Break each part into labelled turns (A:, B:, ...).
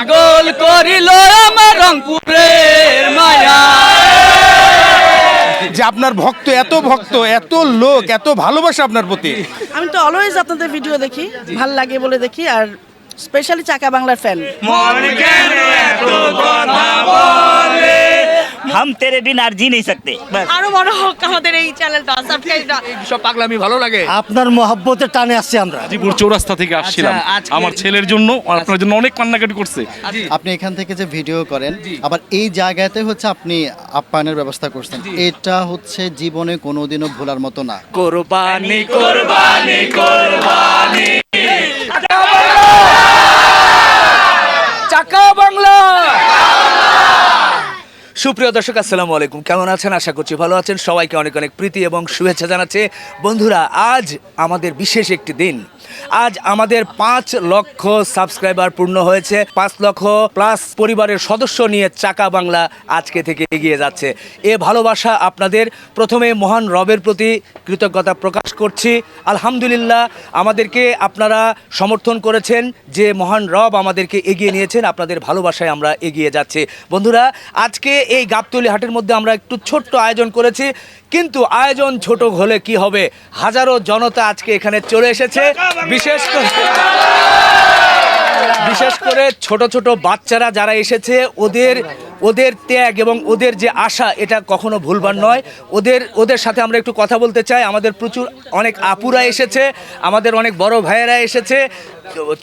A: পাগল করিল আমার রংপুরের মায়া।
B: যে আপনার ভক্ত এত ভক্ত এত লোক এত ভালোবাসা আপনার প্রতি।
C: আমি তো অলওয়েজ আপনাদের ভিডিও দেখি ভালো লাগে বলে দেখি আর স্পেশালি চাকা বাংলার ফ্যান
D: মন কেন এত কথা বলে? হাম তেরে বিন
E: আর জি নেই সকতে। আরও বড় হোক আমাদের এই চ্যানেলটা সাবস্ক্রাইব
A: সব পাগলামি ভালো লাগে?
F: আপনার মহব্বতের টানে আসছি আমরা।
G: জিপুর চৌরাস্তা থেকে আসছিলাম।
A: আচ্ছা,
G: আমার ছেলের জন্য আপনার জন্য অনেক কান্নাকাটি করছে।
H: আপনি এখান থেকে যে ভিডিও করেন আবার এই জায়গাতে হচ্ছে আপনি আপ্যায়নের ব্যবস্থা করছেন। এটা হচ্ছে জীবনে কোনোদিনও ভোলার মতো না।
A: কোরবানি কোরবানি। কোরবানি। চাকা! সুপ্রিয় দর্শক, আসসালামু আলাইকুম। কেমন আছেন? আশা করছি ভালো আছেন। সবাইকে অনেক অনেক প্রীতি এবং শুভেচ্ছা জানাচ্ছে। বন্ধুরা, আজ আমাদের বিশেষ একটি দিন। আজ আমাদের পাঁচ লক্ষ সাবস্ক্রাইবার পূর্ণ হয়েছে। পাঁচ লক্ষ প্লাস পরিবারের সদস্য নিয়ে চাকা বাংলা আজকে থেকে এগিয়ে যাচ্ছে। এ ভালোবাসা আপনাদের। প্রথমে মহান রবের প্রতি কৃতজ্ঞতা প্রকাশ করছি। আলহামদুলিল্লাহ, আমাদেরকে আপনারা সমর্থন করেছেন যে মহান রব আমাদেরকে এগিয়ে নিয়েছেন। আপনাদের ভালোবাসায় আমরা এগিয়ে যাচ্ছি। বন্ধুরা, আজকে এই গাবতলি হাটের মধ্যে আমরা একটু ছোট্ট আয়োজন করেছি, কিন্তু আয়োজন ছোট হলে কি হবে? হাজারো জনতা আজকে এখানে চলে এসেছে। বিশেষ করে বিশেষ করে ছোট ছোট বাচ্চারা যারা এসেছে, ওদের ওদের ত্যাগ এবং ওদের যে আশা, এটা কখনো ভুলবার নয়। ওদের ওদের সাথে আমরা একটু কথা বলতে চাই। আমাদের প্রচুর অনেক আপুরা এসেছে, আমাদের অনেক বড় ভাইয়েরা এসেছে,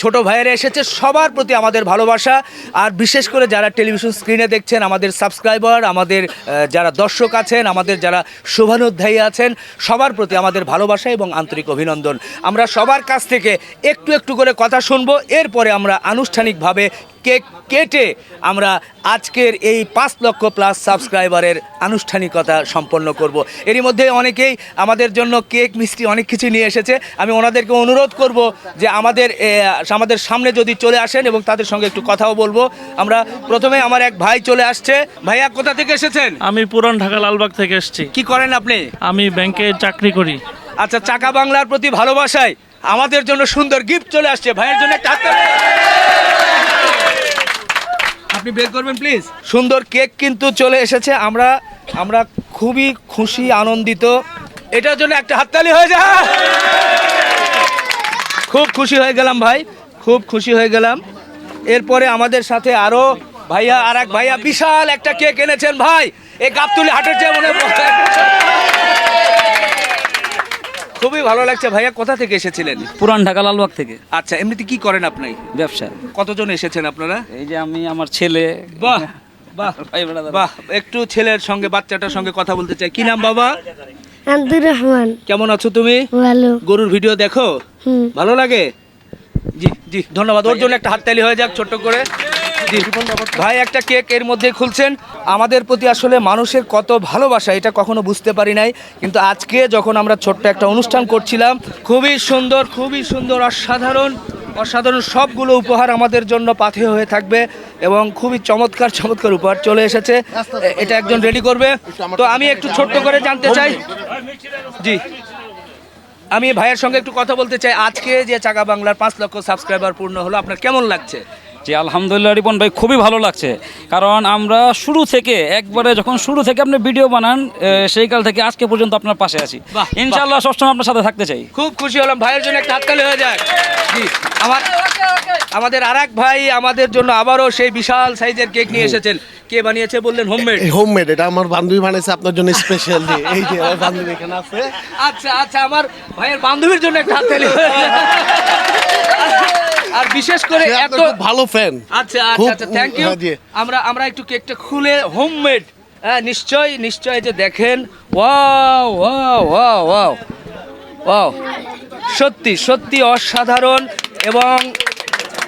A: ছোট ভাইয়েরা এসেছে, সবার প্রতি আমাদের ভালোবাসা। আর বিশেষ করে যারা টেলিভিশন স্ক্রিনে দেখছেন, আমাদের সাবস্ক্রাইবার, আমাদের যারা দর্শক আছেন, আমাদের যারা শুভানুধ্যায়ী আছেন, সবার প্রতি আমাদের ভালোবাসা এবং আন্তরিক অভিনন্দন। আমরা সবার কাছ থেকে একটু একটু করে কথা শুনব। এরপরে আমরা আনুষ্ঠানিকভাবে কেক কেটে আমরা আজকের এই পাঁচ লক্ষ প্লাস সাবস্ক্রাইবারের আনুষ্ঠানিকতা সম্পন্ন করব। এরই মধ্যে অনেকেই আমাদের জন্য কেক মিষ্টি অনেক কিছু নিয়ে এসেছে। আমি ওনাদেরকে অনুরোধ করব যে আমাদের আমাদের সামনে যদি চলে আসেন এবং তাদের সঙ্গে একটু কথাও বলব। আমরা প্রথমে আমার এক ভাই চলে আসছে। ভাইয়া কোথা থেকে এসেছেন?
I: আমি পুরান ঢাকা লালবাগ থেকে এসেছি।
A: কি করেন আপনি?
I: আমি ব্যাংকে চাকরি করি।
A: আচ্ছা চাকা বাংলার প্রতি ভালোবাসায় আমাদের জন্য সুন্দর গিফট চলে আসছে। ভাইয়ের জন্য একটা। আপনি বের করবেন প্লিজ সুন্দর কেক কিন্তু চলে এসেছে। আমরা আমরা খুবই খুশি, আনন্দিত। এটার জন্য একটা হাততালি হয়ে যায়। খুব খুশি হয়ে গেলাম ভাই, খুব খুশি হয়ে গেলাম। এরপরে আমাদের সাথে আরও ভাইয়া আর এক ভাইয়া বিশাল একটা কেক এনেছেন ভাই। এই গাবতুলি হাটের চেয়ে মনে খুবই ভালো লাগছে। ভাইয়া কোথা থেকে এসেছিলেন?
J: পুরান ঢাকা লালবাগ থেকে।
A: আচ্ছা এমনিতে কি করেন আপনি?
J: ব্যবসা।
A: কতজন এসেছেন আপনারা?
J: এই যে আমি আমার ছেলে।
A: বাহ বাহ
J: ভাই
A: বাহ একটু ছেলের সঙ্গে বাচ্চাটার সঙ্গে কথা বলতে চাই। কি নাম বাবা?
E: আব্দুর রহমান।
A: কেমন আছো তুমি?
E: ভালো।
A: গরুর ভিডিও দেখো? ভালো লাগে? জি জি ধন্যবাদ। ওর জন্য একটা হাততালি হয়ে যাক ছোট্ট করে। ভাই, একটা কেক এর মধ্যে খুলছেন। আমাদের প্রতি আসলে মানুষের কত ভালোবাসা, এটা কখনো বুঝতে পারি নাই। কিন্তু আজকে যখন আমরা ছোট্ট একটা অনুষ্ঠান করছিলাম, খুবই সুন্দর খুবই সুন্দর, অসাধারণ অসাধারণ সবগুলো উপহার আমাদের জন্য পাথেয় হয়ে থাকবে এবং খুবই চমৎকার চমৎকার উপহার চলে এসেছে। এটা একজন রেডি করবে। তো আমি একটু ছোট্ট করে জানতে চাই। জি। আমি ভাইয়ের সঙ্গে একটু কথা বলতে চাই। আজকে যে চাকা বাংলার পাঁচ লক্ষ সাবস্ক্রাইবার পূর্ণ হলো, আপনার কেমন লাগছে?
J: জি আলহামদুলিল্লাহ রিপন ভাই খুবই ভালো লাগছে। কারণ আমরা শুরু থেকে একবারে যখন শুরু থেকে আপনি ভিডিও বানান সেই কাল থেকে আজকে পর্যন্ত আপনার পাশে আছি।
A: বাহ,
J: ইনশাআল্লাহ সবসময় আপনার সাথে থাকতে চাই।
A: খুব খুশি হলাম। ভাইয়ের জন্য একটা হাততালি হয়ে যায় জি আমার আমাদের আর ভাই আমাদের জন্য আবারও সেই বিশাল সাইজের কেক নিয়ে এসেছেন। কে বানিয়েছে বললেন? হোমমেড।
F: হোমমেড এটা আমার বান্ধবী বানিয়েছে আপনার জন্য স্পেশাল এই যে আমার বান্ধবী এখানে আছে।
A: আচ্ছা আচ্ছা আমার ভাইয়ের বান্ধবীর জন্য একটা হাততালি। হয়ে যায়। আর বিশেষ করে এত
F: ভালো ফ্যান
A: আচ্ছা আচ্ছা আচ্ছা থ্যাংক ইউ। আমরা আমরা একটু কেকটা খুলে হোমমেড হ্যাঁ নিশ্চয় নিশ্চয় যে দেখেন। Wow wow wow wow wow সত্যি সত্যি অসাধারণ এবং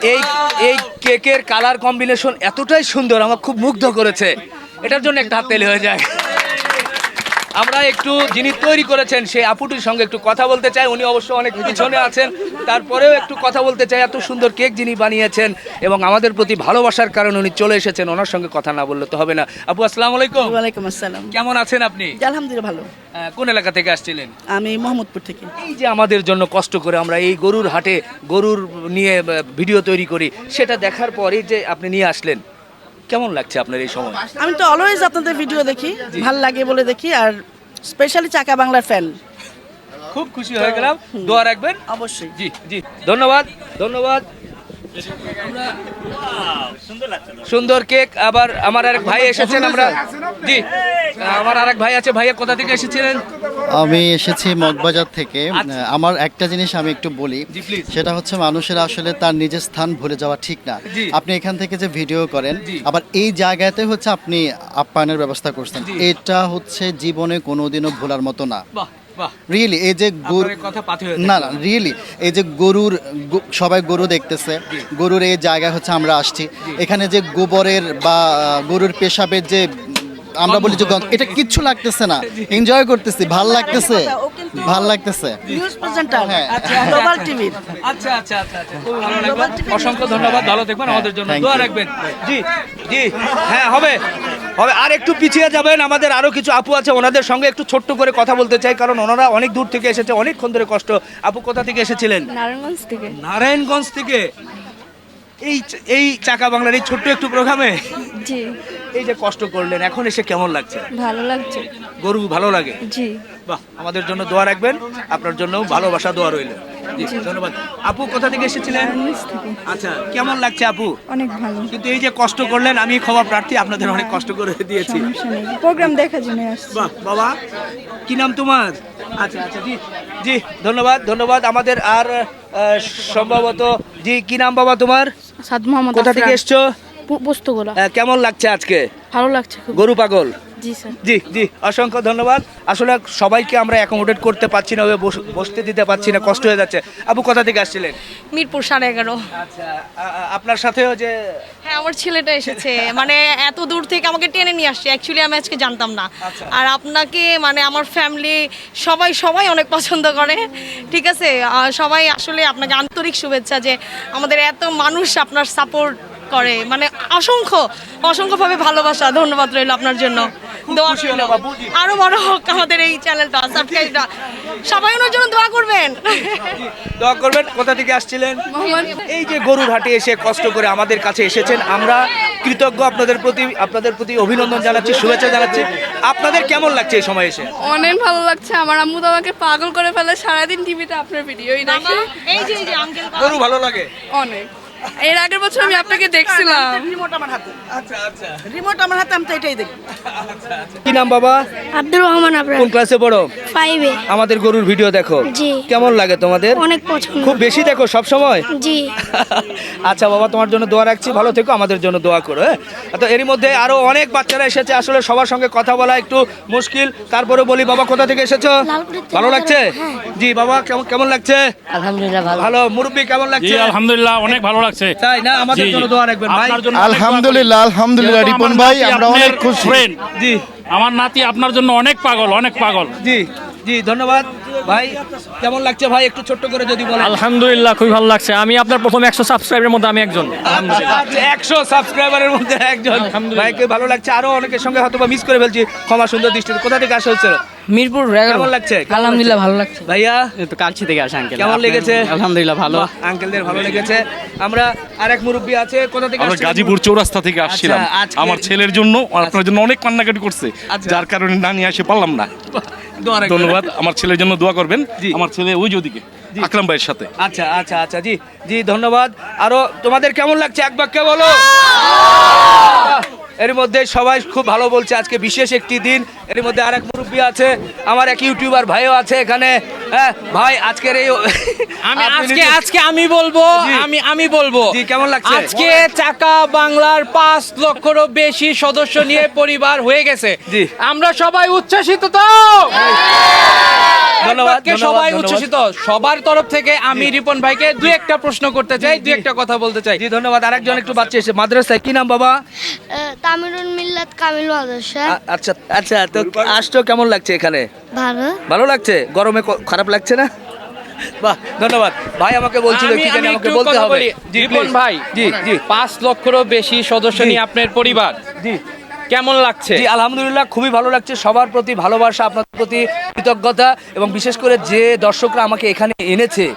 A: এই এই কেকের কালার কম্বিনেশন এতটাই সুন্দর আমার খুব মুগ্ধ করেছে। এটার জন্য একটা হাত তেলে হয়ে যায়। আমরা একটু যিনি তৈরি করেছেন সেই আপুটির সঙ্গে একটু কথা বলতে চাই। উনি অবশ্য অনেক পিছনে আছেন। তারপরেও একটু কথা বলতে চাই। এত সুন্দর কেক যিনি বানিয়েছেন এবং আমাদের প্রতি ভালোবাসার কারণে উনি চলে এসেছেন ওনার সঙ্গে কথা না বললে তো হবে না। আপু আসসালামু আলাইকুম।
C: ওয়ালাইকুম আসসালাম।
A: কেমন আছেন আপনি?
C: আলহামদুলিল্লাহ ভালো।
A: কোন এলাকা থেকে আসছিলেন?
C: আমি মোহাম্মদপুর থেকে।
A: এই যে আমাদের জন্য কষ্ট করে আমরা এই গরুর হাটে গরুর নিয়ে ভিডিও তৈরি করি সেটা দেখার পরেই যে আপনি নিয়ে আসলেন। কেমন লাগছে আপনার এই সময়?
C: আমি তো অলওয়েজ আপনাদের ভিডিও দেখি ভালো লাগে বলে দেখি আর স্পেশালি চাকা বাংলার ফ্যান
A: খুব খুশি হয়ে গেলাম। দোয়া রাখবেন?
C: অবশ্যই।
A: জি জি। ধন্যবাদ ধন্যবাদ।
D: সুন্দর
A: কেক আবার আমার আরেক ভাই এসেছেন আমরা জি আমার আরেক ভাই আছে ভাইয়া কোথা থেকে এসেছিলেন?
H: আমি এসেছি মগবাজার থেকে।
A: আচ্ছা।
H: আমার একটা জিনিস আমি একটু বলি। সেটা হচ্ছে মানুষের আসলে তার নিজের স্থান ভুলে যাওয়া ঠিক না। আপনি এখান থেকে যে ভিডিও করেন আবার এই জায়গাতে হচ্ছে আপনি আপ্যায়নের ব্যবস্থা করছেন। এটা হচ্ছে জীবনে কোনোদিনও ভোলার মতো না। রিয়েলি এই যে গরু না না রিয়েলি এই যে গরুর সবাই গরু দেখতেছে। গরুর এই জায়গা হচ্ছে আমরা আসছি। এখানে যে গোবরের বা গরুর পেশাবের যে আমরা বলি যে এটা কিচ্ছু লাগতেছে না। এনজয় করতেছি ভালো লাগতেছে। ভালো লাগতেছে।
C: নিউজ প্রেজেন্টার
H: হ্যাঁ।
C: গ্লোবাল টিভির
A: আচ্ছা আচ্ছা আচ্ছা আচ্ছা। ভালো লাগল। অসংখ্য ধন্যবাদ ভালো দেখবেন আমাদের জন্য দোয়া রাখবেন। জি জি হ্যাঁ হবে হবে। আর একটু পিছিয়ে যাবেন আমাদের আরও কিছু আপু আছে ওনাদের সঙ্গে একটু ছোট্ট করে কথা বলতে চাই কারণ ওনারা অনেক দূর থেকে এসেছে অনেকক্ষণ ধরে কষ্ট। আপু কোথা থেকে এসেছিলেন?
E: নারায়ণগঞ্জ থেকে।
A: নারায়ণগঞ্জ থেকে। এই এই চাকা বাংলার এই ছোট্ট একটু প্রোগ্রামে?
E: জি।
A: এই যে কষ্ট করলেন এখন এসে কেমন লাগছে?
E: ভালো লাগছে।
A: গরু ভালো লাগে?
E: জি।
A: বাহ আমাদের জন্য দোয়া রাখবেন আপনার জন্য ভালোবাসা দোয়া রইল। ধন্যবাদ। আপু কোথা থেকে এসেছিলেন? আচ্ছা কেমন লাগছে আপু?
E: অনেক ভালো।
A: কিন্তু এই যে কষ্ট করলেন আমি ক্ষমা প্রার্থী আপনাদের অনেক কষ্ট করে দিয়েছি।
E: প্রোগ্রাম দেখার জন্য
A: বাহ বাবা কি নাম তোমার? আচ্ছা আচ্ছা জি জি ধন্যবাদ ধন্যবাদ। আমাদের আর সম্ভবত জি কি নাম বাবা তোমার?
E: সাদ মোহাম্মদ
A: কোথা থেকে এসছো?
E: পোস্তগোলা।
A: কেমন লাগছে আজকে?
E: ভালো লাগছে
A: গরু পাগল?
E: জি স্যার।
A: জি জি অসংখ্য ধন্যবাদ। আসলে সবাইকে আমরা অ্যাকোমোডেট করতে পারছি না বসতে দিতে পারছি না কষ্ট হয়ে যাচ্ছে। আপু কোথা থেকে আসছিলেন?
E: মিরপুর সাড়ে এগারো।
A: আচ্ছা আপনার সাথেও যে
E: হ্যাঁ আমার ছেলেটা এসেছে। মানে এত দূর থেকে আমাকে টেনে নিয়ে আসছে। অ্যাকচুয়ালি আমি আজকে জানতাম না। আর আপনাকে মানে আমার ফ্যামিলি সবাই সবাই অনেক পছন্দ করে। ঠিক আছে? সবাই আসলে আপনাকে আন্তরিক শুভেচ্ছা যে আমাদের এত মানুষ আপনার সাপোর্ট করে। মানে অসংখ্য অসংখ্যভাবে ভালোবাসা ধন্যবাদ রইল আপনার জন্য। দোয়া রইল। আরও বড় হোক আমাদের এই চ্যানেলটা সাবস্ক্রাইবটা সবাই ওনার জন্য দোয়া করবেন।
A: দোয়া করবেন। কোথা থেকে আসছিলেন? এই যে গরুর হাটে এসে কষ্ট করে আমাদের কাছে এসেছেন আমরা কৃতজ্ঞ আপনাদের প্রতি আপনাদের প্রতি অভিনন্দন জানাচ্ছি শুভেচ্ছা জানাচ্ছি। আপনাদের কেমন লাগছে এই সময় এসে?
E: অনেক ভালো লাগছে। আমার আম্মু তো আমাকে পাগল করে ফেলে সারাদিন টিভিতে আপনার ভিডিওই দেখে। এই যে এই যে আঙ্কেল
A: গরু ভালো লাগে?
E: অনেক। এর আগের বছর আমি আপনাকে দেখছিলাম।
C: রিমোট আমার হাতে।
A: আচ্ছা আচ্ছা।
C: রিমোট আমার হাতে আমি তো এটাই দেখি।
A: কি নাম বাবা?
E: আব্দুর রহমান
A: কোন ক্লাসে পড়ো?
E: ফাইভে
A: আমাদের গরুর ভিডিও দেখো।
E: জি।
A: কেমন লাগে তোমাদের?
E: অনেক পছন্দ।
A: খুব বেশি দেখো সব সময়
E: জি।
A: আচ্ছা বাবা তোমার জন্য দোয়া রাখছি। ভালো থেকো আমাদের জন্য দোয়া করো হ্যাঁ? তো এরই মধ্যে আরও অনেক বাচ্চারা এসেছে। আসলে সবার সঙ্গে কথা বলা একটু মুশকিল। তারপরে বলি বাবা কোথা থেকে এসেছ? ভালো লাগছে? জি বাবা কেমন কেমন লাগছে?
C: আলহামদুলিল্লাহ ভালো।
A: ভালো মুরব্বী কেমন লাগছে?
I: আলহামদুলিল্লাহ অনেক ভালো লাগছে।
A: তাই না? আমাদের
I: জি, জি।
A: জন্য দোয়া রাখবেন ভাই।
B: আলহামদুলিল্লাহ আলহামদুলিল্লাহ রিপন ভাই আমরা অনেক খুশি।
A: জি।
I: আমার নাতি আপনার জন্য অনেক পাগল অনেক পাগল।
A: জি জি ধন্যবাদ। ভাই কেমন লাগছে ভাই? একটু ছোট্ট করে যদি বলেন।
I: আলহামদুলিল্লাহ খুবই ভালো লাগছে। আমি আপনার প্রথম একশো সাবস্ক্রাইবের মধ্যে আমি একজন।
A: আচ্ছা, একশো সাবস্ক্রাইবারের মধ্যে একজন। ভাইকে ভালো লাগছে। আরও অনেকের সঙ্গে হয়তো মিস করে ফেলছি। ক্ষমা সুন্দর দৃষ্টিতে। কোথা থেকে আসা হচ্ছে?
C: মিরপুর
A: কেমন লাগছে?
C: আলহামদুলিল্লাহ ভালো লাগছে।
A: ভাইয়া?
C: তো কালচি থেকে আসা আঙ্কেল
A: কেমন লেগেছে?
C: আলহামদুলিল্লাহ ভালো।
A: আঙ্কেলদের ভালো লেগেছে। আমরা আরেক মুরব্বী আছে। কোথা থেকে
G: আমরা? গাজীপুর চৌরাস্তা থেকে আসছিলাম।
A: আচ্ছা,
G: আমার ছেলের জন্য আপনার জন্য অনেক কান্নাকাটি করছে।
A: আচ্ছা।
G: যার কারণে না নিয়ে আসে পারলাম না। ধন্যবাদ। আমার ছেলের জন্য দোয়া করবেন আমার ছেলে ওই ওদিকে আকরাম ভাইয়ের সাথে।
A: আচ্ছা আচ্ছা আচ্ছা জি জি ধন্যবাদ। আরও তোমাদের কেমন লাগছে? এক বাক্যে বলো। এর মধ্যে সবাই খুব ভালো বলছে আজকে বিশেষ একটি দিন। এর মধ্যে আরেক মুরব্বী আছে আমার এক ইউটিউবার ভাইও আছে এখানে। হ্যাঁ ভাই আজকের এই
K: আমি আজকে আজকে আমি বলব আমি আমি বলব।
A: জি, কেমন লাগছে?
K: আজকে চাকা বাংলার পাঁচ লক্ষেরও বেশি সদস্য নিয়ে পরিবার হয়ে গেছে।
A: জি।
K: আমরা সবাই উচ্ছ্বাসিত তো?
A: ধন্যবাদ,
K: সবাই। উচ্ছ্বাসিত। সবার তরফ থেকে আমি রিপন ভাইকে দুই একটা প্রশ্ন করতে চাই দুই একটা কথা বলতে চাই।
A: জি ধন্যবাদ। আরেকজন একটু বাচ্চা এসে। মাদ্রাসায় কি নাম বাবা?
E: তামিরুল মিল্লাত কামিল মাদ্রাসা।
A: আচ্ছা আচ্ছা তো আসছো কেমন লাগছে এখানে?
E: ভালো।
A: ভালো লাগছে? গরমে খারাপ লাগছে না? বাহ ধন্যবাদ। ভাই আমাকে বলছিল কি জানি আমাকে
K: একটু
A: বলতে হবে।
K: রিপন ভাই
A: জি জি।
K: পাঁচ লক্ষেরও বেশি সদস্য নিয়ে আপনার পরিবার।
A: জি।
K: কেমন লাগছে?
A: জি আলহামদুলিল্লাহ খুবই ভালো লাগছে। সবার প্রতি ভালোবাসা আপনাদের প্রতি কৃতজ্ঞতা এবং বিশেষ করে যে দর্শকরা আমাকে এখানে এনেছে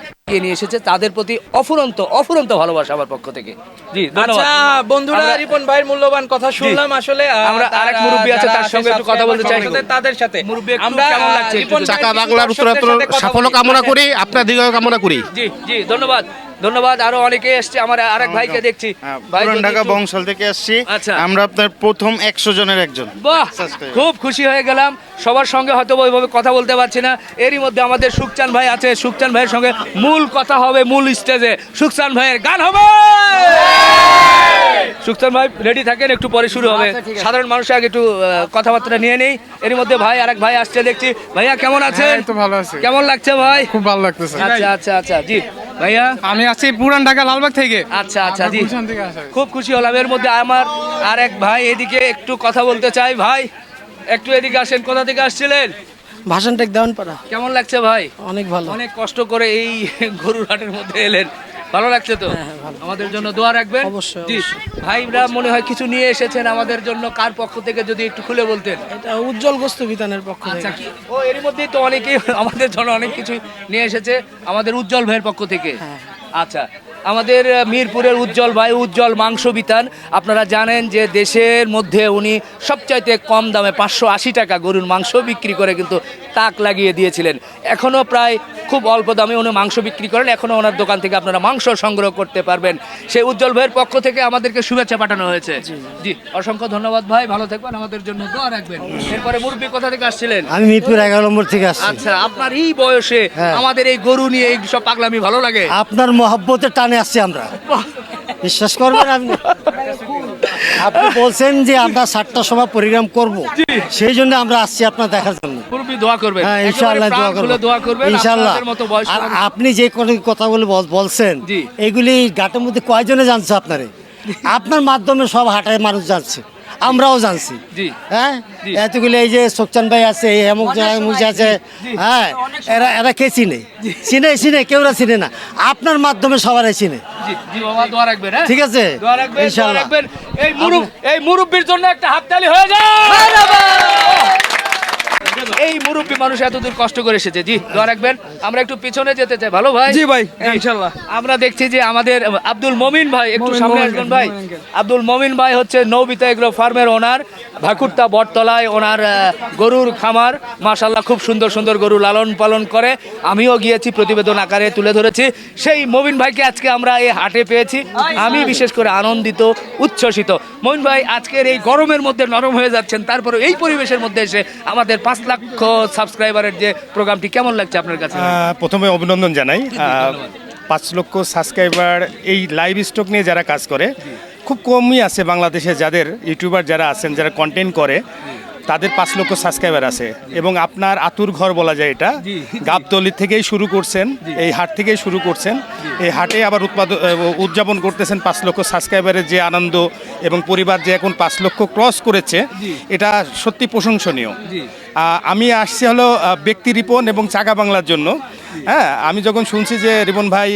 A: নিয়ে এসেছে তাদের প্রতি অফুরন্ত অফুরন্ত ভালোবাসা আমার পক্ষ থেকে। জি
K: আচ্ছা বন্ধুরা রিপন ভাইয়ের মূল্যবান কথা শুনলাম আসলে
A: আমরা আরেক মুরব্বি আছে, তার সঙ্গে একটু কথা বলতে চাই।
K: তাদের সাথে।
A: মুরব্বি
K: আমরা
A: কেমন লাগছে?
F: চাকা বাংলার উত্তরাত্তর সাফল্য কামনা করি আপনার দীর্ঘ কামনা করি।
A: জি জি ধন্যবাদ। ধন্যবাদ আরও অনেকে এসছে আমার আরেক ভাইকে দেখছি।
B: পুরান ঢাকা বংশাল থেকে আসছি।
A: আচ্ছা।
B: আমরা আপনার প্রথম একশো জনের একজন।
A: বাহ খুব খুশি হয়ে গেলাম। সবার সঙ্গে হয়তো ওইভাবে কথা বলতে পারছি না। এরই মধ্যে আমাদের সুখচান ভাই আছে। সুখচান ভাইয়ের সঙ্গে মূল কথা হবে মূল স্টেজে। সুখচান ভাইয়ের গান হবে! সুখচান ভাই রেডি থাকেন? একটু পরে শুরু হবে। সাধারণ মানুষ আগে একটু কথাবার্তা নিয়ে নেই। এর মধ্যে ভাই আরেক ভাই আসছে দেখছি। ভাইয়া কেমন আছেন?
B: তো ভালো আছি।
A: কেমন লাগছে ভাই?
B: খুব ভালো লাগতেছে।
A: আচ্ছা আচ্ছা আচ্ছা জি। ভাইয়া?
B: আমি আছি পুরান ঢাকা লালবাগ থেকে।
A: আচ্ছা আচ্ছা জি।
B: থেকে।
A: খুব খুশি হলাম। এর মধ্যে আমার আর এক ভাই এদিকে একটু কথা বলতে চাই। ভাই একটু এদিকে আসেন। কোথা থেকে আসছিলেন?
C: ভাষণ টেক দেওয়ান পারা
A: কেমন লাগছে ভাই?
C: অনেক ভালো।
A: অনেক কষ্ট করে এই গরুর হাটের মধ্যে এলেন। ভালো লাগছে তো? আমাদের জন্য দোয়া রাখবেন।
C: হ্যাঁ, অবশ্যই,
A: ভাইরা মনে হয় কিছু নিয়ে এসেছেন আমাদের জন্য। কার পক্ষ থেকে যদি একটু খুলে বলতেন?
C: এটা উজ্জ্বল গোস্ত বিতানের পক্ষ
A: আচ্ছা কি? ও এর মধ্যেই তো অনেকেই আমাদের জন্য অনেক কিছু নিয়ে এসেছে আমাদের উজ্জ্বল ভাইয়ের পক্ষ থেকে।
C: হ্যাঁ।
A: আচ্ছা আমাদের মিরপুরের উজ্জ্বল ভাই, উজ্জ্বল মাংস বিতান আপনারা জানেন যে দেশের মধ্যে উনি সবচাইতে কম দামে পাঁচশো আশি টাকা গরুর মাংস বিক্রি করে কিন্তু তাক লাগিয়ে দিয়েছিলেন। এখনও প্রায় খুব অল্প দামে উনি মাংস বিক্রি করেন। এখনও ওনার দোকান থেকে আপনারা মাংস সংগ্রহ করতে পারবেন। সেই উজ্জ্বল ভাইয়ের পক্ষ থেকে আমাদেরকে শুভেচ্ছা পাঠানো হয়েছে। জি। অসংখ্য ধন্যবাদ ভাই। ভালো থাকবেন। আমাদের জন্য দোয়া রাখবেন। এরপরে মুরব্বী কোথা থেকে আসছিলেন?
F: আমি মিরপুর এগারো নম্বর থেকে আসছি।
A: আচ্ছা আপনার এই বয়সে
F: হ্যাঁ।
A: আমাদের এই গরু নিয়ে এই সব পাগলামি ভালো লাগে?
F: আপনার মহব্বতের টানে আসছি আমরা। বিশ্বাস করবেন আপনি আপনি বলছেন যে আমরা সাতটার সময় পরিগ্রাম করব। সেই জন্য আমরা আসছি আপনার দেখার জন্য।
A: দোয়া করবেন।
F: হ্যাঁ ইনশাআল্লাহ দোয়া
A: খুলে
F: করব
A: দোয়া করবেন।
F: ইনশাআল্লাহ।
A: মতো বয়স
F: আর আপনি যে কোনো কথাগুলো বল- বলছেন এগুলি ঘাটের মধ্যে কয়জনে জানছে আপনারে? আপনার মাধ্যমে সব হাটের মানুষ জানছে। আমরাও জানছি। হ্যাঁ। এতগুলো এই যে সোকচান ভাই আছে জায়গায় অমুক আছে হ্যাঁ এরা এরা কে চিনে? চিনে চিনে কেউরা চিনে না। আপনার মাধ্যমে সবারই চিনে।
A: জি জি বাবা দোয়া রাখবেন হ্যাঁ?
F: ঠিক আছে? ইনশাআল্লাহ।
A: এই মুরুব এই মুরব্বির জন্য একটা হাততালি হয়ে যায় এই মুরব্বী মানুষ এতদূর কষ্ট করে এসেছে। জি দোয়া রাখবেন। আমরা একটু পিছনে যেতে চাই। ভালো ভাই?
K: জি ভাই, ইনশাআল্লাহ।
A: আমরা দেখছি যে আমাদের আব্দুল মমিন ভাই একটু সামনে আসবেন ভাই আব্দুল মমিন ভাই হচ্ছে নৌবিতা এগ্রো ফার্মের ওনার ভাকুরতা বটতলায় ওনার গরুর খামার। মাশাল্লাহ খুব সুন্দর সুন্দর গরু লালন পালন করে। আমিও গিয়েছি প্রতিবেদন আকারে তুলে ধরেছি। সেই মমিন ভাইকে আজকে আমরা এই হাটে পেয়েছি। আমি বিশেষ করে আনন্দিত উচ্ছ্বসিত। মমিন ভাই আজকের এই গরমের মধ্যে নরম হয়ে যাচ্ছেন। তারপরে এই পরিবেশের মধ্যে এসে আমাদের পাঁচ লক্ষ সাবস্ক্রাইবারের যে প্রোগ্রামটি কেমন লাগছে আপনার কাছে?
B: প্রথমে অভিনন্দন জানাই। পাঁচ লক্ষ সাবস্ক্রাইবার এই লাইভ স্টক নিয়ে যারা কাজ করে খুব কমই আছে বাংলাদেশে যাদের ইউটিউবার যারা আছেন যারা কন্টেন্ট করে তাদের পাঁচ লক্ষ সাবস্ক্রাইবার আছে। এবং আপনার আতুর ঘর বলা যায় এটা। গাবতলি থেকেই শুরু করছেন এই হাট থেকেই শুরু করছেন। এই হাটে আবার উৎপাদন উদযাপন করতেছেন পাঁচ লক্ষ সাবস্ক্রাইবারের যে আনন্দ এবং পরিবার যে এখন পাঁচ লক্ষ ক্রস করেছে এটা সত্যি প্রশংসনীয়। আমি আসছি হলো ব্যক্তি রিপন এবং চাকা বাংলার জন্য। হ্যাঁ আমি যখন শুনছি যে রিপন ভাই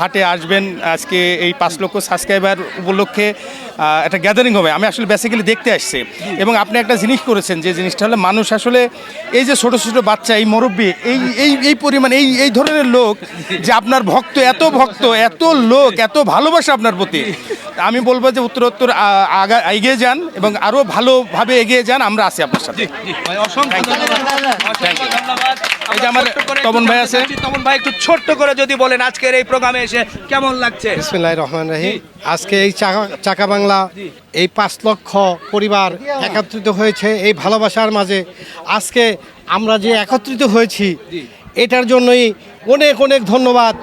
B: হাটে আসবেন, আজকে এই পাঁচ লক্ষ সাবস্ক্রাইবার উপলক্ষে একটা গ্যাদারিং হবে। আমি আসলে বেসিক্যালি দেখতে আসছি। এবং আপনি একটা জিনিস করেছেন, যে জিনিসটা হলো মানুষ আসলে, এই যে ছোট ছোট বাচ্চা, এই মুরব্বী, এই এই এই পরিমাণ, এই এই ধরনের লোক, যে আপনার ভক্ত, এত ভক্ত, এত লোক, এত ভালোবাসা আপনার প্রতি। আমি বলব যে উত্তরোত্তর আগা, এগিয়ে যান এবং আরও ভালোভাবে এগিয়ে যান, আমরা আছি আপনার সাথে।
A: অসংখ্য ধন্যবাদ।
B: এই যে আমার তপন ভাই আছে।
A: তপন ভাই একটু ছোট্ট করে যদি বলেন আজকের এই প্রোগ্রামে এসে কেমন লাগছে?
F: রহমান রাহিম। আজকে এই চাকা চাকা বাংলা এই পাঁচ লক্ষ পরিবার একত্রিত হয়েছে এই ভালোবাসার মাঝে। আজকে আমরা যে একত্রিত হয়েছি এটার জন্যই অনেক অনেক ধন্যবাদ।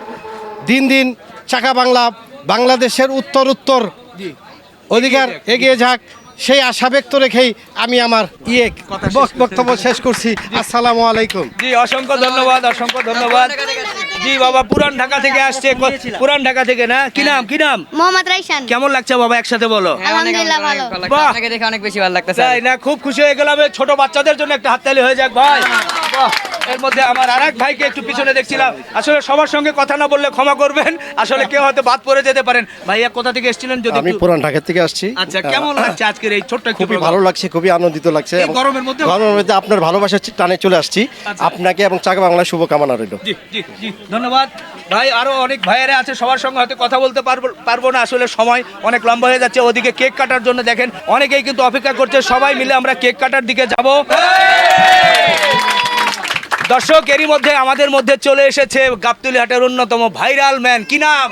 F: দিন দিন চাকা বাংলা বাংলাদেশের উত্তর উত্তর। অধিকার এগিয়ে যাক। সেই আশা ব্যক্ত রেখেই আমি আমার ইয়ে বক্তব্য শেষ করছি। আসসালামু আলাইকুম।
A: জি অসংখ্য ধন্যবাদ অসংখ্য ধন্যবাদ। জি বাবা পুরান ঢাকা থেকে আসছে। পুরান ঢাকা থেকে না? কি নাম কি নাম?
L: মোহাম্মদ রাইসান
A: কেমন লাগছে বাবা একসাথে বলো?
L: আলহামদুলিল্লাহ ভালো।
K: আপনাকে দেখে অনেক বেশি ভালো লাগতেছে।
A: তাই না খুব খুশি হয়ে গেলাম। ছোট বাচ্চাদের জন্য একটা হাততালি হয়ে যাক ভাই। বাহ, এর মধ্যে আমার আর এক ভাইকে একটু পিছনে দেখছিলাম। আসলে সবার সঙ্গে কথা না বললে ক্ষমা করবেন। আসলে কেউ হয়তো বাদ পড়ে যেতে পারেন। ভাইয়া কোথা থেকে এসেছিলেন যদি
F: আমি পুরান ঢাকা থেকে আসছি।
A: আচ্ছা কেমন লাগছে আজকের এই ছোট্ট একটু
F: খুবই ভালো লাগছে খুবই আনন্দিত লাগছে।
A: এই গরমের মধ্যেও?
F: গরমের মধ্যে আপনার ভালোবাসার টানে চলে আসছি।
A: আচ্ছা।
F: আপনাকে এবং চাকা বাংলার শুভকামনা রইল।
A: জি জি জি ধন্যবাদ। ভাই আরও অনেক ভাইয়েরা আছে সবার সঙ্গে হয়তো কথা বলতে পারব পারব না। আসলে সময় অনেক লম্বা হয়ে যাচ্ছে। ওদিকে কেক কাটার জন্য দেখেন অনেকেই কিন্তু অপেক্ষা করছে। সবাই মিলে আমরা কেক কাটার দিকে যাব। দর্শক এরই মধ্যে আমাদের মধ্যে চলে এসেছে গাবতুলি হাটের অন্যতম ভাইরাল ম্যান। কি নাম?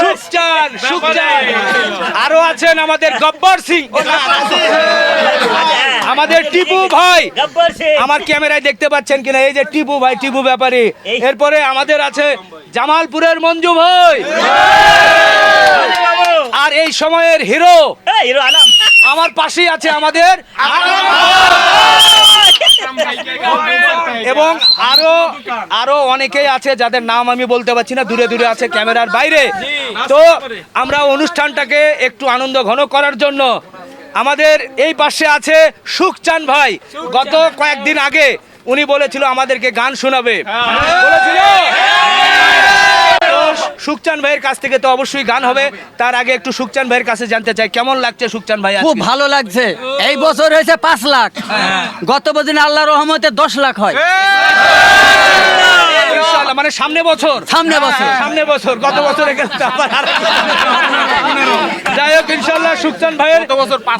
A: সুখচান সুখচান। আরও আছেন আমাদের গব্বর সিং। আমাদের টিপু ভাই। আমার ক্যামেরায় দেখতে পাচ্ছেন কিনা? এই যে টিপু ভাই টিপু ব্যাপারী। এরপরে আমাদের আছে জামালপুরের মঞ্জু ভাই। আর এই সময়ের হিরো।
D: হিরো আলম।
A: আমার পাশেই আছে আমাদের এবং আরও আরও অনেকেই আছে যাদের নাম আমি বলতে পারছি না, দূরে দূরে আছে ক্যামেরার বাইরে। তো আমরা অনুষ্ঠানটাকে একটু আনন্দ ঘন করার জন্য আমাদের এই পাশে আছে সুখচান ভাই। গত কয়েকদিন আগে উনি বলেছিল আমাদেরকে গান শোনাবে। বলেছিল? সুখচান ভাইয়ের কাছ থেকে তো অবশ্যই গান হবে। তার আগে একটু সুখচান ভাইয়ের কাছে জানতে চাই কেমন লাগছে সুখচান ভাই
K: খুব ভালো লাগছে। এই বছর হয়েছে পাঁচ লাখ। গত বছর আল্লাহ রহমতে দশ লাখ হয়।
A: মানে সামনে বছর।
K: সামনে বছর।
A: সামনে বছর। গত বছর যাই হোক ইনশাল্লাহ সুখচান ভাইয়ের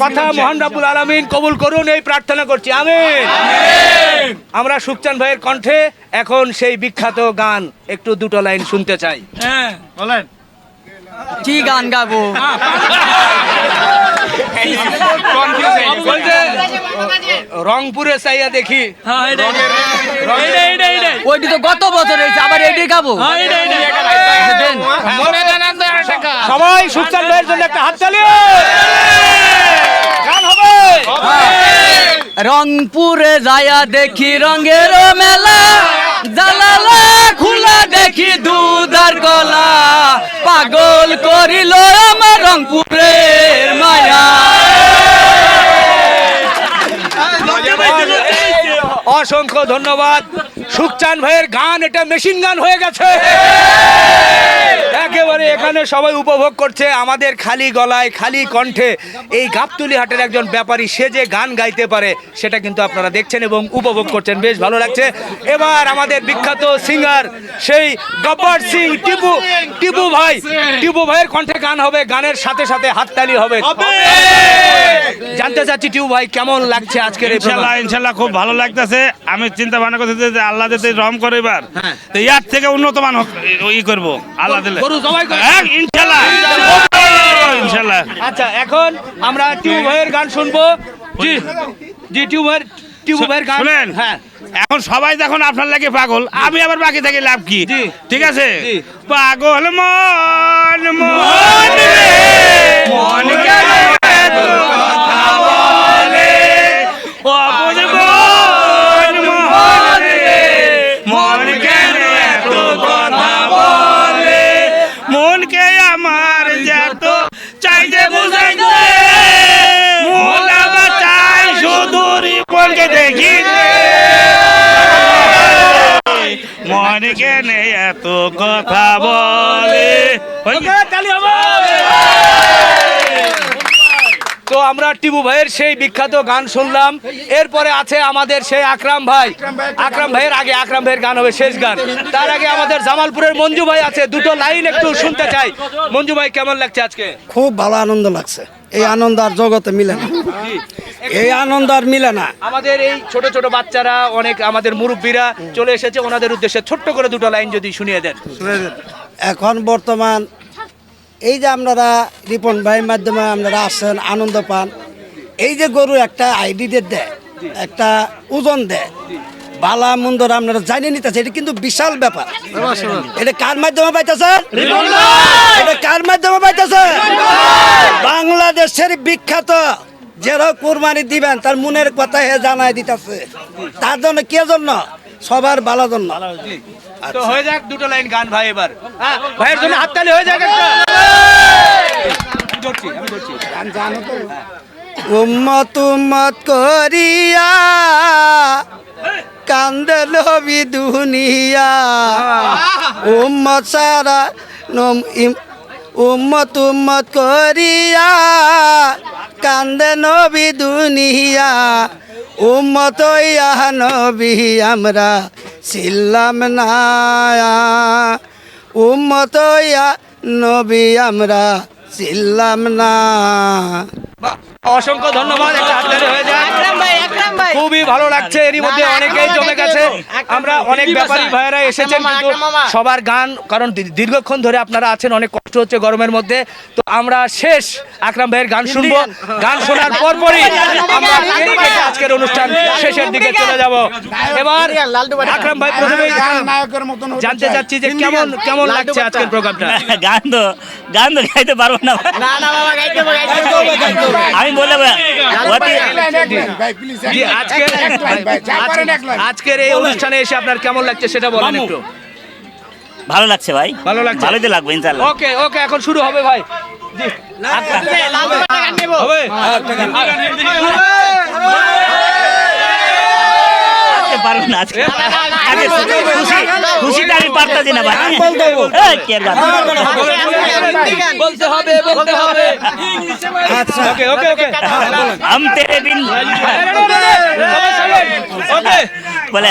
A: কথা মহান রাব্বুল আলামিন কবুল করুন এই প্রার্থনা করছি। আমিন। আমরা সুখচান ভাইয়ের কণ্ঠে এখন সেই বিখ্যাত গান একটু দুটো লাইন শুনতে চাই। বলেন।
K: কি গান গাবো?
A: রংপুরে চাইয়া দেখি।
K: ওইটি তো গত বছর হয়েছে আবার এটি গাবো?
A: সবাই সুখচান ভাইয়ের জন্য একটা হাত চালিয়ে। গান হবে।
K: রংপুরে যায়া দেখি রঙের মেলা। জালালা খুলা দেখি দুধার গলা। পাগল করিল আমার রংপুরের মায়া।
A: অসংখ্য ধন্যবাদ। সুখচান ভাইয়ের গান, এটা মেশিন গান হয়ে গেছে। একেবারে এখানে সবাই উপভোগ করছে আমাদের খালি গলায় খালি কণ্ঠে এই গাবতুলি হাটের একজন ব্যাপারী সে যে গান গাইতে পারে সেটা কিন্তু আপনারা দেখছেন এবং উপভোগ করছেন। বেশ ভালো লাগছে। এবার আমাদের বিখ্যাত সিঙ্গার সেই গব্বর সিং টিপু টিপু ভাই। টিপু ভাইয়ের কণ্ঠে গান হবে গানের সাথে সাথে হাততালি হবে। জানতে চাচ্ছি টিপু ভাই কেমন লাগছে আজকের
M: ইনশাল্লাহ ইনশাল্লাহ খুব ভালো লাগতেছে। আমি চিন্তা ভাবনা করতেছি যে আল্লাহ যদি রহম করে এবার তো ইয়ার থেকে উন্নত মান হোক, ই করব আল্লাহ দিলে। ইনশাল্লাহ। ইনশাল্লাহ।
A: আচ্ছা এখন আমরা টিউ ভাইয়ের গান শুনব। জি জি টিউ ভাইয়ের গান।
M: শুনেন
A: হ্যাঁ।
M: এখন সবাই দেখুন আপনার লাগে পাগল আমি আবার বাকি থেকে লাভ কি? ঠিক আছে? পাগল মন মন মন মন কেন এত কথা বলে ওই
A: ওকে, তালি হবে। তো আমরা টিবু ভাইয়ের সেই বিখ্যাত গান শুনলাম। এরপরে আছে আমাদের সেই আকরাম ভাই। আকরাম ভাইয়ের আগে আকরাম ভাইয়ের গান হবে শেষ গান। তার আগে আমাদের জামালপুরের মঞ্জু ভাই আছে দুটো লাইন একটু শুনতে চাই। মঞ্জু ভাই কেমন লাগছে আজকে?
F: খুব ভালো আনন্দ লাগছে। এই আনন্দ আর জগতে মিলে না। এই আনন্দ আর মিলে না।
A: আমাদের এই ছোট ছোট বাচ্চারা অনেক আমাদের মুরব্বীরা চলে এসেছে। ওনাদের উদ্দেশ্যে ছোট্ট করে দুটো লাইন যদি শুনিয়ে দেন।
F: এখন বর্তমান এই যে আপনারা রিপন ভাইয়ের মাধ্যমে আপনারা আসেন আনন্দ পান। এই যে গরু একটা আইডি দেয় একটা ওজন দেয় বালা মন্দর আপনারা জানিয়ে নিতেছে এটা কিন্তু বিশাল ব্যাপার। এটা কার মাধ্যমে পাইতেছে? এটা কার মাধ্যমে পাইতেছে? বাংলাদেশের বিখ্যাত যারা কোরবানি দিবেন তার মনের কথা হে জানাই দিতেছে। তার জন্য কে জন্য? সবার ভালো জন্য।
A: তো হয়ে যাক দুটো লাইন গান ভাই এবার। হ্যাঁ, ভাইয়ের জন্য হাততালি হয়ে যাক একটা। আমি ধরছি, আমি ধরছি।
F: উম্মত উম্মত করিয়া কান্দে নবী দুনিয়া। উম্মত সারা উম্মত উম্মত করিয়া কান্দে নবী দুনিয়া। উম্মত ইয়া নবী আমরা ছিলাম না উম্মত ইয়া নবী আমরা ছিলাম না।
A: অসংখ্য ধন্যবাদ একটা হাততালি হয়ে যায়। খুবই ভালো লাগছে এরই মধ্যে অনেকেই জমে গেছে। আমরা অনেক ব্যাপারী ভাইয়েরা এসেছেন কিন্তু সবার গান কারণ দীর্ঘক্ষণ ধরে আপনারা আছেন অনেক কষ্ট হচ্ছে গরমের মধ্যে। তো আমরা শেষ আকরাম ভাইয়ের গান শুনব। গান শোনার পরপরই আমরা আজকের অনুষ্ঠান শেষের দিকে চলে যাব। এবার আকরাম ভাই প্রথমে জানতে চাচ্ছি যে কেমন কেমন লাগছে আজকের প্রোগ্রামটা?
D: গান তো গান তো গাইতে পারব না। আমি বলে
A: আজকের আজকের এই অনুষ্ঠানে এসে আপনার কেমন লাগছে সেটা বলেন একটু।
D: ভালো লাগছে ভাই
A: ভালো লাগছে
D: ভালোই তো লাগবে ইনশাআল্লাহ
A: ওকে ওকে এখন শুরু হবে ভাই জি হবে
D: না আজকে খুশি খুশিটা আমি পারতাছি না ভাই
A: বলতে হবে বলতে হবে আচ্ছা ওকে ওকে ওকে
D: বিন
A: ওকে
D: বলে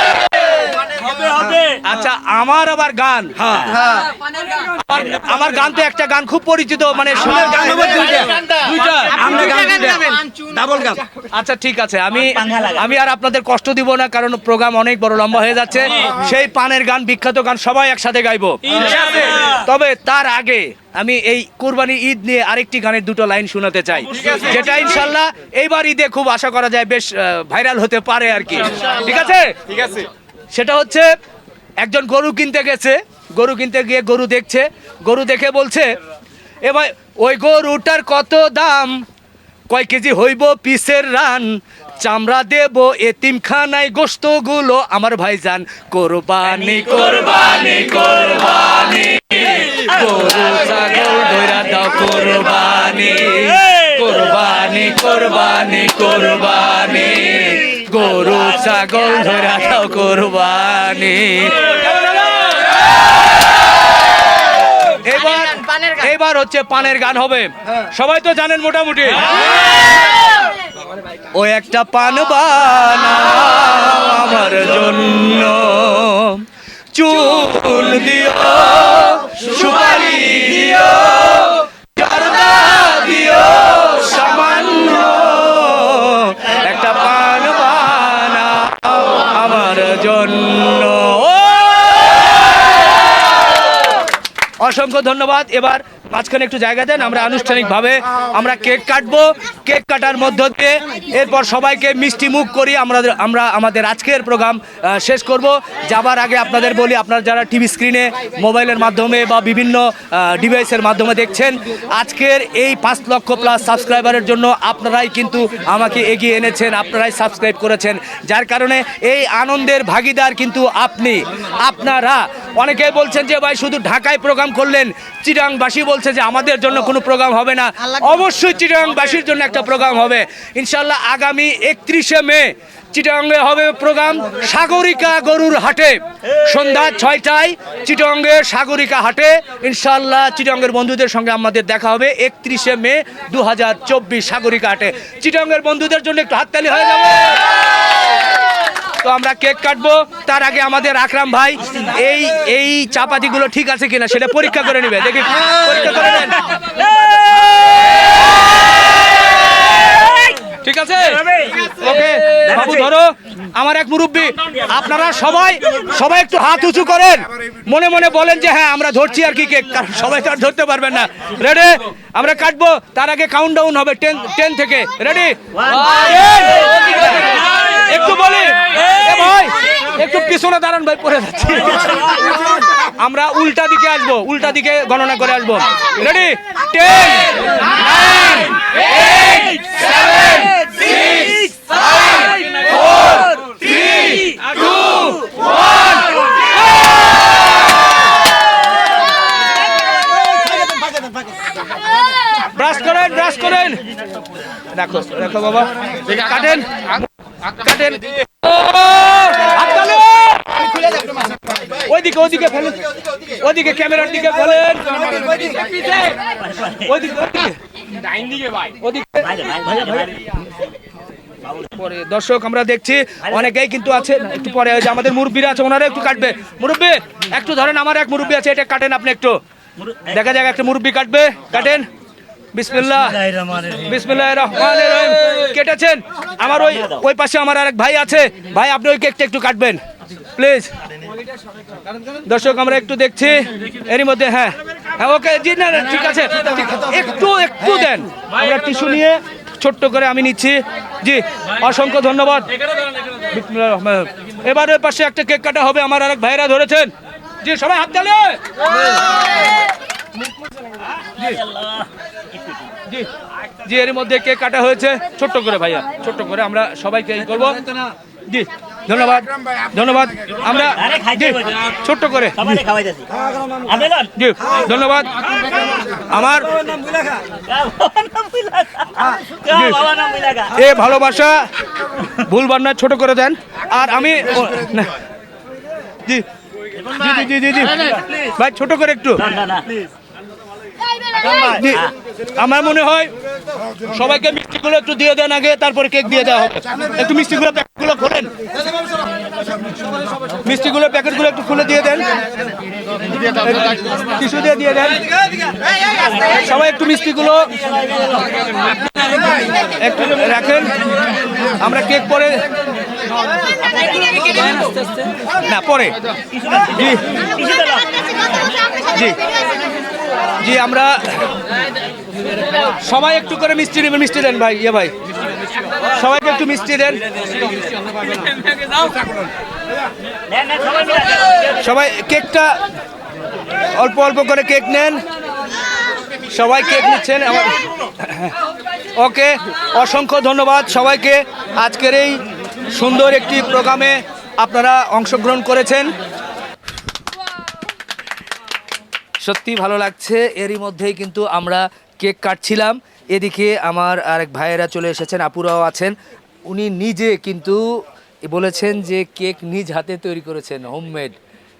A: আচ্ছা আমার আবার গান। আমার- আমার গান তো একটা গান খুব পরিচিত মানে গান আচ্ছা ঠিক আছে। আমি আমি আর আপনাদের কষ্ট দিব না কারণ প্রোগ্রাম অনেক বড় লম্বা হয়ে যাচ্ছে। সেই পানের গান বিখ্যাত গান সবাই একসাথে গাইবো। তবে তার আগে আমি এই কোরবানি ঈদ নিয়ে আরেকটি গানের দুটো লাইন শোনাতে চাই যেটা ইনশাল্লাহ এইবার ঈদে খুব আশা করা যায় বেশ ভাইরাল হতে পারে আর কি। ঠিক আছে? ঠিক আছে। সেটা হচ্ছে একজন গরু কিনতে গেছে গরু কিনতে গিয়ে গরু দেখছে গরু দেখে বলছে এ ভাই ওই গরুটার কত দাম? কয় কেজি হইব পিসের রান? চামড়া দেব এতিমখানায় গোস্তগুলো আমার ভাইজান কোরবানি কোরবানি কোরবানি। গরু ছাগল ধইরা দাও কোরবানি। কোরবানি কোরবানি কোরবানি। গরু ছাগল ধইরা দাও কোরবানি। এবার এবার হচ্ছে পানের গান হবে। সবাই তো জানেন মোটামুটি। ও একটা পান বানাও আমার জন্য। চুল অসংখ্য ধন্যবাদ। এবার মাঝখানে একটু জায়গা দেন, আমরা আনুষ্ঠানিকভাবে আমরা কেক কাটবো। কেক কাটার মধ্য দিয়ে এরপর সবাইকে মিষ্টি মুখ করি আমরা আমরা আমাদের আজকের প্রোগ্রাম শেষ করব। যাবার আগে আপনাদের বলি, আপনারা যারা টিভি স্ক্রিনে, মোবাইলের মাধ্যমে বা বিভিন্ন ডিভাইসের মাধ্যমে দেখছেন, আজকের এই পাঁচ লক্ষ প্লাস সাবস্ক্রাইবারের জন্য আপনারাই কিন্তু আমাকে এগিয়ে এনেছেন, আপনারাই সাবস্ক্রাইব করেছেন। যার কারণে এই আনন্দের ভাগিদার কিন্তু আপনি, আপনারা। অনেকেই বলছেন যে, ভাই, শুধু ঢাকায় প্রোগ্রাম করলেন চিরাংবাসী বলছে যে আমাদের জন্য কোনো প্রোগ্রাম হবে না। অবশ্যই চিটাংবাসীর জন্য একটা প্রোগ্রাম হবে। ইনশাল্লাহ আগামী একত্রিশে মে চিটাঙ্গে হবে প্রোগ্রাম সাগরিকা গরুর হাটে। সন্ধ্যা ছয়টায় চিটঙ্গের সাগরিকা হাটে। ইনশাল্লাহ চিটাঙ্গের বন্ধুদের সঙ্গে আমাদের দেখা হবে একত্রিশে মে দু হাজার চব্বিশ সাগরিকা হাটে। চিটঙ্গের বন্ধুদের জন্য একটু হাততালি হয়ে যাবে। তো আমরা কেক কাটবো। তার আগে আমাদের আকরাম ভাই, এই এই চাপাতিগুলো ঠিক আছে কিনা সেটা পরীক্ষা করে নেবে। দেখি ঠিক আছে? ওকে, বাবু ধরো। আমার এক মুরব্বী, আপনারা সবাই সবাই একটু হাত উঁচু করেন। মনে মনে বলেন যে হ্যাঁ আমরা ধরছি আর কি কেক। কারণ সবাই তো আর ধরতে পারবেন না। রেডি আমরা কাটবো। তার আগে কাউন্ট ডাউন হবে টেন টেন থেকে। রেডি একটু বলি ভাই একটু পিছনে দাঁড়ান ভাই পড়ে যাচ্ছি। আমরা উল্টা দিকে আসব উল্টা দিকে গণনা করে আসব। Ready ten nine eight seven six five four three two brush করেন ব্রাশ করেন। দেখো দেখো বাবা। কাটেন। কাটেন। ওইদিকে ওইদিকে ওইদিকে ক্যামেরার দিকে পরে দর্শক, আমরা দেখছি, অনেকেই কিন্তু আছে, একটু পরে যে আমাদের মুরব্বীরা আছে, ওনারা একটু কাটবে। মুরব্বী, একটু ধরেন, আমার এক মুরব্বী আছে, এটা কাটেন আপনি একটু। দেখা যাক, একটা মুরব্বী কাটবে। কাটেন। বিসমিল্লাহ। বিসমিল্লাহ রহমান রহিম। কেটেছেন? আমার ওই ওই পাশে আমার আরেক ভাই আছে। ভাই আপনি ওই কেকটা একটু কাটবেন। প্লিজ। দর্শক আমরা একটু দেখছি। এরই মধ্যে হ্যাঁ। হ্যাঁ ওকে জি না ঠিক আছে। একটু একটু দেন। আমরা টিস্যু নিয়ে ছোট্ট করে আমি নিচ্ছি। জি অসংখ্য ধন্যবাদ। এবার ওই পাশে একটা কেক কাটা হবে। আমার আরেক ভাইরা ধরেছেন। জি সবাই হাত তালে। জি। জি। এর মধ্যে কেক কাটা হয়েছে। ছোট্ট করে ভাইয়া ছোট্ট করে আমরা সবাইকে এই করব। জি ধন্যবাদ ধন্যবাদ। আমরা ছোট্ট করে। জি ধন্যবাদ। আমার এ ভালোবাসা ভুলবার না ছোট করে দেন। আর আমি জি। জি জি জি জি ভাই ছোট করে একটু।
D: না না।
A: আমার মনে হয় সবাইকে মিষ্টিগুলো একটু দিয়ে দেন আগে, তারপরে কেক দিয়ে দেওয়া হবে। একটু মিষ্টিগুলো প্যাকেটগুলো খোলেন। মিষ্টিগুলো প্যাকেটগুলো একটু খুলে দিয়ে দেন। টিস্যু দিয়ে দিয়ে দেন। সবাই একটু মিষ্টিগুলো একটু রাখেন। আমরা কেক পরে না, পরে। জি। জি। জি, আমরা সবাই একটু করে মিষ্টি নেবেন, মিষ্টি দেন ভাই ইয়ে ভাই। সবাইকে একটু মিষ্টি দেন। সবাই কেকটা অল্প অল্প করে কেক নেন। সবাই কেক নিচ্ছেন। ওকে, অসংখ্য ধন্যবাদ সবাইকে। আজকের এই সুন্দর একটি প্রোগ্রামে আপনারা অংশগ্রহণ করেছেন। সত্যি ভালো লাগছে এরই মধ্যেই কিন্তু আমরা কেক কাটছিলাম। এদিকে আমার আরেক ভাইয়েরা চলে এসেছেন আপুরাও আছেন। উনি নিজে কিন্তু বলেছেন যে কেক নিজ হাতে তৈরি করেছেন হোমমেড।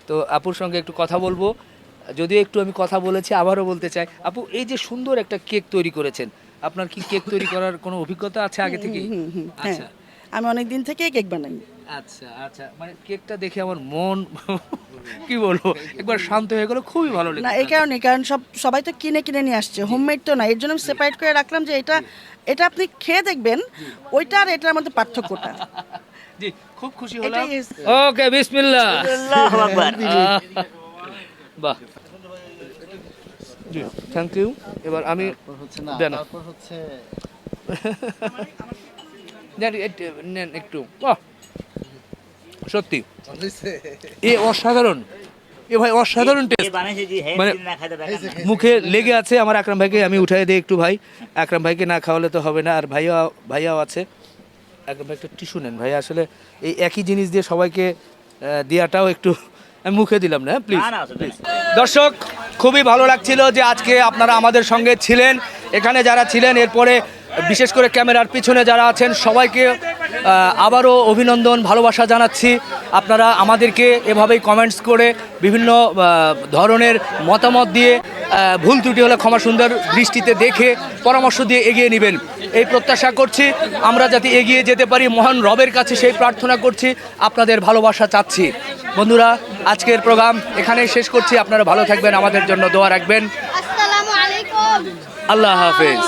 A: তো আপুর সঙ্গে একটু কথা বলব। যদিও একটু আমি কথা বলেছি আবারও বলতে চাই আপু এই যে সুন্দর একটা কেক তৈরি করেছেন আপনার কি কেক তৈরি করার কোনো অভিজ্ঞতা আছে আগে থেকে
C: হ্যাঁ।
A: আচ্ছা।
C: আমি অনেক দিন থেকে কেক বানাই।
A: আচ্ছা আচ্ছা। মানে কেকটা দেখে আমার মন কি বলব? একবার শান্ত হয়ে গেল খুবই ভালো
C: লাগে
A: না
C: এই কারণে কারণ সব সবাই তো কিনে কিনে নিয়ে আসছে। হোমমেড তো না এর জন্য আমি সেপারেট করে রাখলাম যে এটা এটা আপনি খেয়ে দেখবেন ওইটা আর এটার মধ্যে পার্থক্যটা।
A: জি খুব খুশি হলাম। ওকে বিসমিল্লাহ।
D: আল্লাহু আকবার
A: বাহ। জি থ্যাংক ইউ এবার আমি
H: হচ্ছে না
A: দেন।
H: তারপর হচ্ছে
A: নেন একটু- বাহ! সত্যি। এ অসাধারণ। এ ভাই অসাধারণ টেস্ট।
D: বানাইছে জি হ্যাঁ
A: মানে
D: না খাইতে পারে
A: মুখে লেগে আছে আমার আকরাম ভাইকে আমি উঠাই দিই একটু ভাই। আকরাম ভাইকে না খাওয়ালে তো হবে না আর ভাইয়া ভাইয়াও আছে। আকরাম ভাই একটু টিস্যু নেন ভাই আসলে এই একই জিনিস দিয়ে সবাইকে দেওয়াটাও একটু আমি মুখে দিলাম না প্লিজ
D: প্লিজ
A: দর্শক খুবই ভালো লাগছিল যে আজকে আপনারা আমাদের সঙ্গে ছিলেন। এখানে যারা ছিলেন এরপরে বিশেষ করে ক্যামেরার পিছনে যারা আছেন সবাইকে আবারও অভিনন্দন ভালোবাসা জানাচ্ছি। আপনারা আমাদেরকে এভাবেই কমেন্টস করে বিভিন্ন ধরনের মতামত দিয়ে ভুল ত্রুটি হলে ক্ষমা সুন্দর দৃষ্টিতে দেখে পরামর্শ দিয়ে এগিয়ে নেবেন। এই প্রত্যাশা করছি আমরা যাতে এগিয়ে যেতে পারি মহান রবের কাছে সেই প্রার্থনা করছি আপনাদের ভালোবাসা চাচ্ছি। বন্ধুরা আজকের প্রোগ্রাম এখানেই শেষ করছি। আপনারা ভালো থাকবেন আমাদের জন্য দোয়া রাখবেন। আল্লাহ হাফেজ।